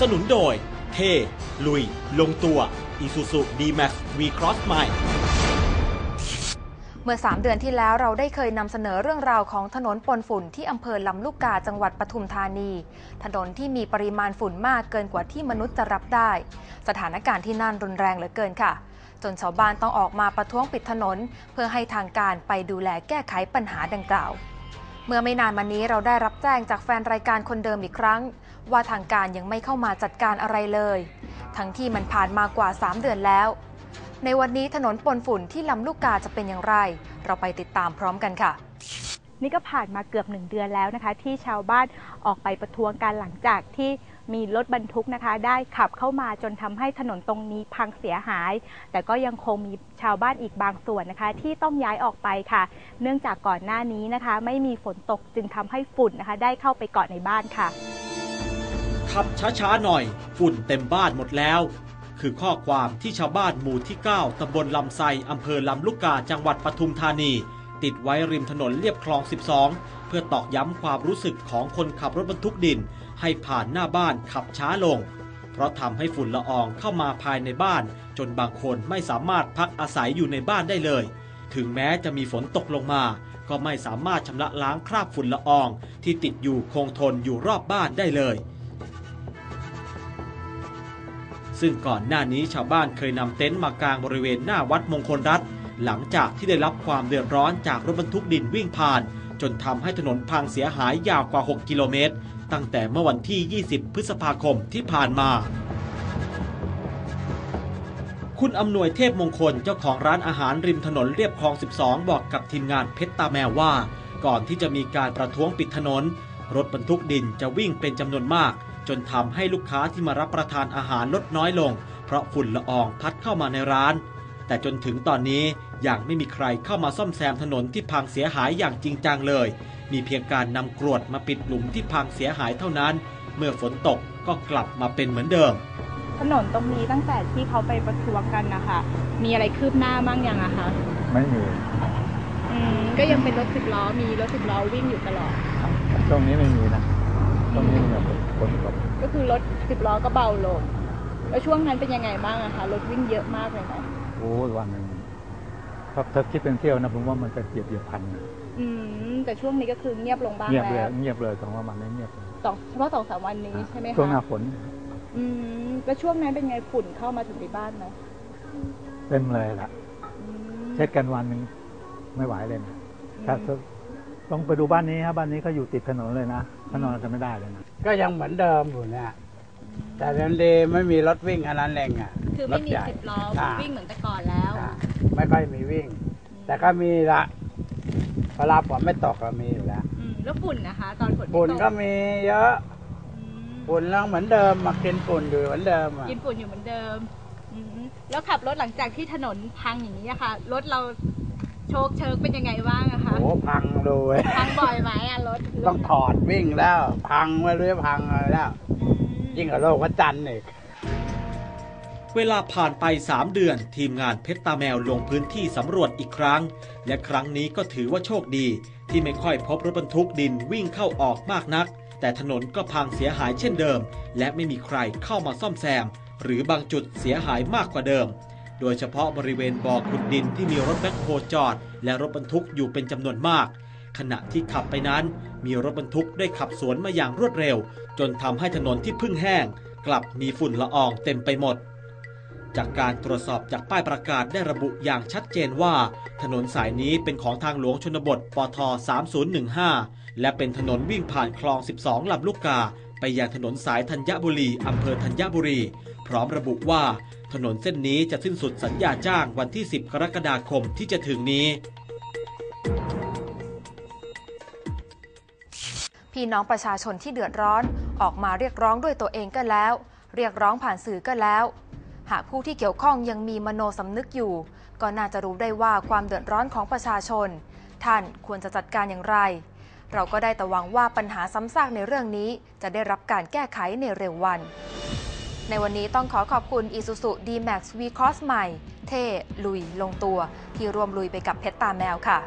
สนุนโดย เท ลุย ลงตัว Isuzu D-Max V-Cross ใหม่ เมื่อ 3 เดือนที่แล้วเราได้เคยนำเสนอเรื่องราวของถนนปนฝุ่นที่อำเภอลำลูกกาจังหวัดปทุมธานี ถนนที่มีปริมาณฝุ่นมากเกินกว่าที่มนุษย์จะรับได้ สถานการณ์ที่นั่นรุนแรงเหลือเกินค่ะ จนชาวบ้านต้องออกมาประท้วงปิดถนน เพื่อให้ทางการไปดูแลแก้ไขปัญหาดังกล่าว มื่อไม่นานมานี้เราได้รับแจ้งจากแฟนรายการคนเดิมอีกครั้ง ว่าทางการยังไม่เข้ามาจัดการอะไรเลย ทั้งที่มันผ่านมากว่า 3 เดือนแล้ว ในวันนี้ถนนปนฝุ่นที่ลำลูกกาจะเป็นอย่างไร เราไปติดตามพร้อมกันค่ะ นี่ก็ผ่านมาเกือบหนึ่งเดือนแล้วนะคะ ที่ชาวบ้านออกไปประท้วงกันหลังจากที่มีรถบรรทุกนะคะ ได้ขับเข้ามาจนทำให้ถนนตรงนี้พังเสียหาย แต่ก็ยังคงมีชาวบ้านอีกบางส่วนนะคะ ที่ต้องย้ายออกไปค่ะ เนื่องจากก่อนหน้านี้นะคะ ไม่มีฝนตกจึงทำให้ฝุ่นนะคะ ได้เข้าไปเกาะในบ้านค่ะ ขับช้าๆหน่อย ฝุ่นเต็มบ้านหมดแล้ว คือข้อความที่ชาวบ้านหมู่ที่ 9ตำบลลำไซอำเภอลำลูกกาจังหวัดปทุมธานี ติดไว้ริมถนนเลียบคลอง 12 เพื่อตอกย้ำความรู้สึกของคนขับรถบรรทุกดิน ให้ผ่านหน้าบ้านขับช้าลง เพราะทำให้ฝุ่นละอองเข้ามาภายในบ้าน จนบางคนไม่สามารถพักอาศัยอยู่ในบ้านได้เลย ถึงแม้จะมีฝนตกลงมา ก็ไม่สามารถชำระล้างคราบฝุ่นละออง ที่ติดอยู่คงทนอยู่รอบบ้านได้เลยซึ่งก่อนหน้านี้ชาวบ้านเคยนำเต็นท์มากางบริเวณหน้าวัดมงคลรัฐ หลังจากที่ได้รับความเดือดร้อนจากรถบรรทุกดินวิ่งผ่าน จนทำให้ถนนพังเสียหายยาวกว่า 6 กิโลเมตร ตั้งแต่เมื่อวันที่ 20 พฤษภาคมที่ผ่านมา คุณอำนวยเทพมงคลเจ้าของร้านอาหารริมถนนเรียบคลอง 12 บอกกับทีมงานเพชรตาแมวว่า ก่อนที่จะมีการประท้วงปิดถนน รถบรรทุกดินจะวิ่งเป็นจำนวนมาก จนทำให้ลูกค้าที่มารับประทานอาหารลดน้อยลง เพราะฝุ่นละอองพัดเข้ามาในร้าน แต่จนถึงตอนนี้ยังไม่มีใครเข้ามาซ่อมแซมถนนที่พังเสียหายอย่างจริงจังเลย มีเพียงการนำกรวดมาปิดหลุมที่พังเสียหายเท่านั้น เมื่อฝนตกก็กลับมาเป็นเหมือนเดิม ถนนตรงนี้ตั้งแต่ที่เขาไปประท้วงกันนะคะ มีอะไรคืบหน้าบ้างยังอะคะไม่มีอืมก็ยังเป็นรถสิบล้อมีรถสิบล้อวิ่งอยู่ตลอดครับช่วงนี้ไม่มีนะช่วงนี้มีแต่ฝนตกก็คือรถสิบล้อก็เบาลง แล้วช่วงนั้นเป็นยังไงบ้างอะคะรถวิ่งเยอะมากเลยไหม โอ้ยวันหนึ่งถ้าถ้าคิดเป็นเที่ยวนะผมว่ามันจะเหยียบเหยียบพันนะอืมแต่ช่วงนี้ก็คือเงียบลงบ้างเงียบเลยแล้วเงียบเลยสองวันนี้เงียบเลยสองเฉพาะสองสามวันนี้ใช่ไหมคะช่วงหน้าฝนอืมแล้วช่วงนั้นเป็นไงฝุ่นเข้ามาถึงในบ้านไหมเต็มเลยล่ะอืมเช็ดกันวันหนึ่งไม่ไหวเลยนะถ้าถ้าต้องไปดูบ้านนี้ครับบ้านนี้เขาอยู่ติดถนนเลยนะถนนจะไม่ได้เลยนะก็ยังเหมือนเดิมอยู่เนี่ย แต่เดี๋ยวนี้ไม่มีรถวิ่งอันนั้นเองอะคือรไม่ถมีใหญ่สิบล้อค่ะวิ่งเหมือนแต่ก่อนแล้ว ค่ะไม่ค่อยมีวิ่ง แต่ก็มีละเวลาฝนไม่ตกก็มีอยู่แล้วอืมแล้วฝุ่นนะคะ ตอนฝนไม่ฝุ่นตก็มีเยอะอืมฝุ่นยังเหมือนเดิมมากินฝุ่นอยู่เหมือนเดิมอะ กินฝุ่นอยู่เหมือนเดิมอืมแล้วขับรถหลังจากที่ถนนพังอย่างนี้อะค่ะ รถเราโชคเชิกเป็นยังไงบ้างอะคะ โอ้พังเลย พังบ่อยไหมอะรถต้องถอดวิ่งแล้ว พังไม่รู้จะพังอะไรแล้วอืม ยิ่งกับโลกพระจันทร์อีกเวลาผ่านไป 3 เดือน ทีมงานเพชรตาแมวลงพื้นที่สำรวจอีกครั้ง และครั้งนี้ก็ถือว่าโชคดี ที่ไม่ค่อยพบรถบรรทุกดินวิ่งเข้าออกมากนัก แต่ถนนก็พังเสียหายเช่นเดิม และไม่มีใครเข้ามาซ่อมแซม หรือบางจุดเสียหายมากกว่าเดิม โดยเฉพาะบริเวณบ่อขุดดินที่มีรถแบ็คโฮจอด และรถบรรทุกอยู่เป็นจำนวนมาก ขณะที่ขับไปนั้น มีรถบรรทุกได้ขับสวนมาอย่างรวดเร็ว จนทำให้ถนนที่พึ่งแห้ง กลับมีฝุ่นละอองเต็มไปหมด จากการตรวจสอบจากป้ายประกาศได้ระบุอย่างชัดเจนว่า ถนนสายนี้เป็นของทางหลวงชนบทปท 3015 และเป็นถนนวิ่งผ่านคลอง 12 ลำลูกกา ไปยังถนนสายธัญบุรีอำเภอธัญบุรี พร้อมระบุว่า ถนนเส้นนี้จะสิ้นสุดสัญญาจ้างวันที่ 10 กรกฎาคมที่จะถึงนี้ พี่น้องประชาชนที่เดือดร้อน ออกมาเรียกร้องด้วยตัวเองก็แล้ว เรียกร้องผ่านสื่อก็แล้ว หากผู้ที่เกี่ยวข้องยังมีมโนสำนึกอยู่ ก็น่าจะรู้ได้ว่าความเดือดร้อนของประชาชน ท่านควรจะจัดการอย่างไร เราก็ได้แต่หวังว่าปัญหาซ้ำซากในเรื่องนี้ จะได้รับการแก้ไขในเร็ววัน ในวันนี้ต้องขอขอบคุณ Isuzu D-Max V-Cross ใหม่ เท่ลุยลงตัว ที่รวมลุยไปกับเพชรตาแมวค่ะ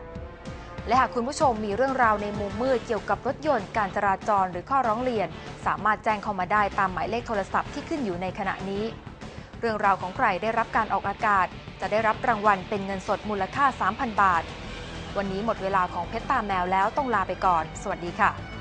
และหากคุณผู้ชมมีเรื่องราวในมุมมืดเกี่ยวกับรถยนต์การจราจรหรือข้อร้องเรียน สามารถแจ้งเข้ามาได้ตามหมายเลขโทรศัพท์ที่ขึ้นอยู่ในขณะนี้ เรื่องราวของใครได้รับการออกอากาศ จะได้รับรางวัลเป็นเงินสดมูลค่า 3,000 บาท วันนี้หมดเวลาของเพชรตาแมวแล้วต้องลาไปก่อน สวัสดีค่ะ